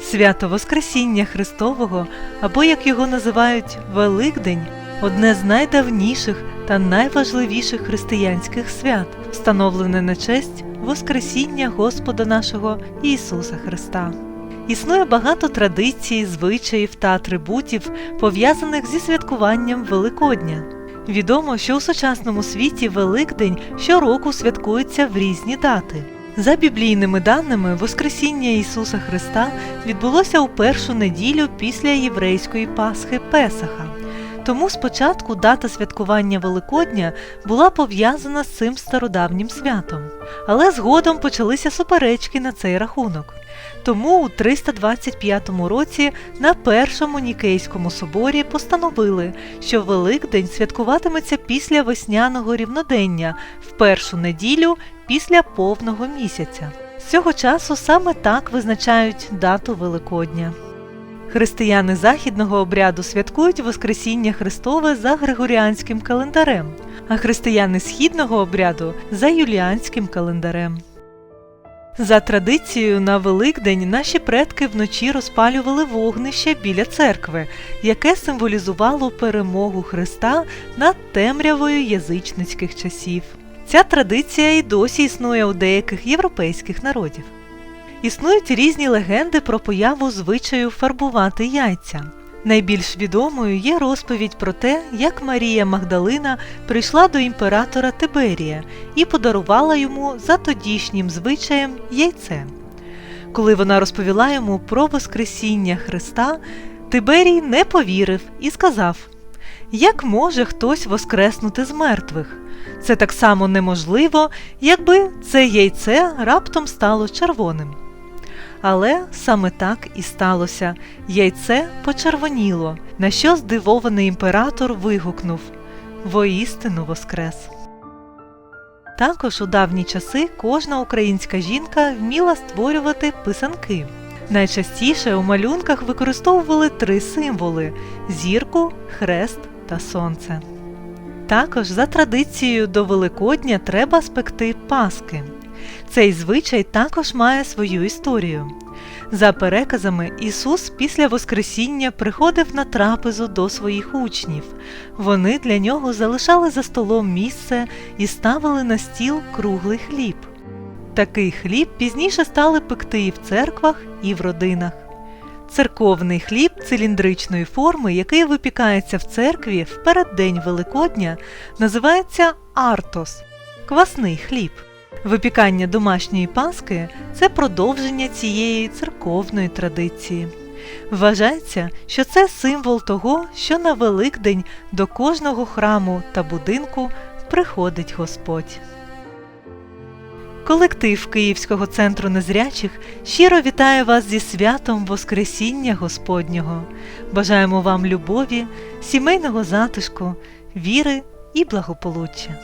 Свято Воскресіння Христового, або як його називають Великдень, одне з найдавніших та найважливіших християнських свят, встановлене на честь Воскресіння Господа нашого Ісуса Христа. Існує багато традицій, звичаїв та атрибутів, пов'язаних зі святкуванням Великодня. Відомо, що у сучасному світі Великдень щороку святкується в різні дати. За біблійними даними, Воскресіння Ісуса Христа відбулося у першу неділю після єврейської Пасхи Песаха. Тому спочатку дата святкування Великодня була пов'язана з цим стародавнім святом, але згодом почалися суперечки на цей рахунок. Тому у 325 році на Першому Нікейському соборі постановили, що Великдень святкуватиметься після весняного рівнодення в першу неділю після повного місяця. З цього часу саме так визначають дату Великодня. Християни західного обряду святкують Воскресіння Христове за Григоріанським календарем, а християни східного обряду за юліанським календарем. За традицією на Великдень наші предки вночі розпалювали вогнище біля церкви, яке символізувало перемогу Христа над темрявою язичницьких часів. Ця традиція і досі існує у деяких європейських народів. Існують різні легенди про появу звичаю фарбувати яйця. Найбільш відомою є розповідь про те, як Марія Магдалина прийшла до імператора Тиберія і подарувала йому за тодішнім звичаєм яйце. Коли вона розповіла йому про Воскресіння Христа, Тиберій не повірив і сказав: Як може хтось воскреснути з мертвих? Це так само неможливо, якби це яйце раптом стало червоним. Але саме так і сталося. Яйце почервоніло, на що здивований імператор вигукнув Воістину воскрес. Також у давні часи кожна українська жінка вміла створювати писанки. Найчастіше у малюнках використовували три символи зірку, хрест та сонце. Також за традицією до Великодня треба спекти паски. Цей звичай також має свою історію. За переказами, Ісус після Воскресіння приходив на трапезу до своїх учнів. Вони для нього залишали за столом місце і ставили на стіл круглий хліб. Такий хліб пізніше стали пекти і в церквах, і в родинах. Церковний хліб циліндричної форми, який випікається в церкві в переддень Великодня, називається артос квасний хліб. Випікання домашньої паски це продовження цієї церковної традиції. Вважається, що це символ того, що на Великдень до кожного храму та будинку приходить Господь. Колектив Київського центру незрячих щиро вітає вас зі святом Воскресіння Господнього. Бажаємо вам любові, сімейного затишку, віри і благополуччя.